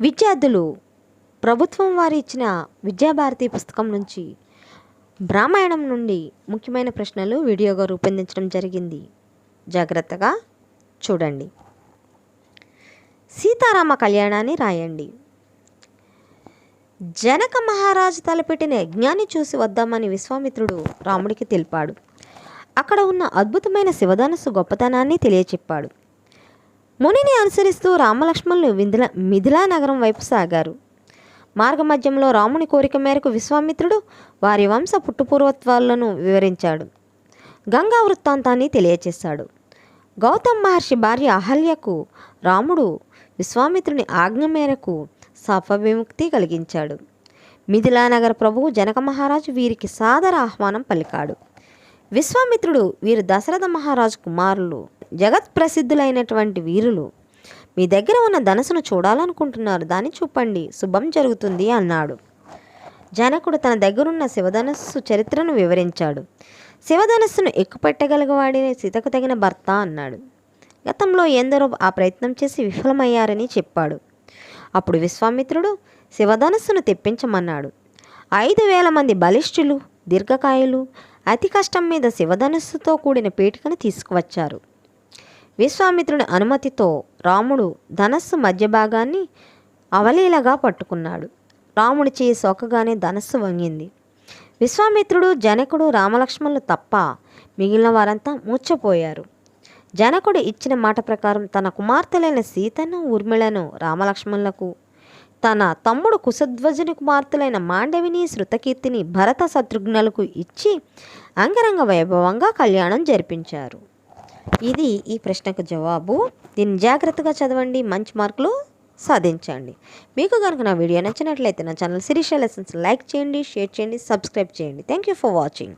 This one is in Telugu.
విద్యార్థులు ప్రభుత్వం వారు ఇచ్చిన విద్యాభారతి పుస్తకం నుంచి బ్రామాయణం నుండి ముఖ్యమైన ప్రశ్నలు వీడియోగా రూపొందించడం జరిగింది. జాగ్రత్తగా చూడండి. సీతారామ కళ్యాణాన్ని రాయండి. జనక మహారాజు తలపెట్టిన యజ్ఞాన్ని చూసి వద్దామని విశ్వామిత్రుడు రాముడికి తెలిపాడు. అక్కడ ఉన్న అద్భుతమైన శివధనస్సు గొప్పతనాన్ని తెలియచెప్పాడు. మునిని అనుసరిస్తూ రామలక్ష్మణులు విందుల మిథిలా నగరం వైపు సాగారు. మార్గమధ్యంలో రాముని కోరిక మేరకు విశ్వామిత్రుడు వారి వంశ పుట్టుపూర్వత్వాలను వివరించాడు. గంగా వృత్తాంతాన్ని తెలియచేశాడు. గౌతమ్ మహర్షి భార్య అహల్యకు రాముడు విశ్వామిత్రుని ఆజ్ఞ మేరకు శాప విముక్తి కలిగించాడు మిథిలానగర ప్రభువు జనక మహారాజు వీరికి సాదర ఆహ్వానం పలికాడు. విశ్వామిత్రుడు వీరు దశరథ మహారాజు కుమారులు జగత్ ప్రసిద్ధులైనటువంటి వీరులు మీ దగ్గర ఉన్న ధనసును చూడాలనుకుంటున్నారు. దాన్ని చూపండి. శుభం జరుగుతుంది అన్నాడు. జనకుడు తన దగ్గరున్న శివధనస్సు చరిత్రను వివరించాడు. శివధనస్సును ఎక్కుపెట్టగలగవాడే సీతకు తగిన భర్త అన్నాడు. గతంలో ఎందరో ఆ ప్రయత్నం చేసి విఫలమయ్యారని చెప్పాడు. అప్పుడు విశ్వామిత్రుడు శివధనస్సును తెప్పించమన్నాడు. ఐదు వేల మంది బలిష్ఠులు దీర్ఘకాయులు అతి కష్టం మీద శివధనస్సుతో కూడిన పీఠికను తీసుకువచ్చారు. విశ్వామిత్రుని అనుమతితో రాముడు ధనస్సు మధ్య భాగాన్ని అవలీలగా పట్టుకున్నాడు. రాముడి చేయి సోకగానే ధనస్సు వంగింది. విశ్వామిత్రుడు జనకుడు రామలక్ష్మణులు తప్ప మిగిలిన వారంతా మూర్చపోయారు జనకుడు ఇచ్చిన మాట ప్రకారం తన కుమార్తెలైన సీతను ఊర్మిళను రామలక్ష్మణులకు తన తమ్ముడు కుశధ్వజుని కుమార్తెలైన మాండవిని శృతకీర్తిని భరత శత్రుఘ్నులకు ఇచ్చి అంగరంగ వైభవంగా కళ్యాణం జరిపించారు. ఇది ఈ ప్రశ్నకు జవాబు. దీన్ని జాగ్రత్తగా చదవండి మంచి మార్కులు సాధించండి. మీకు కనుక నా వీడియో నచ్చినట్లయితే నా ఛానల్ శిరీష లెసన్స్ లైక్ చేయండి షేర్ చేయండి సబ్స్క్రైబ్ చేయండి. Thank you for watching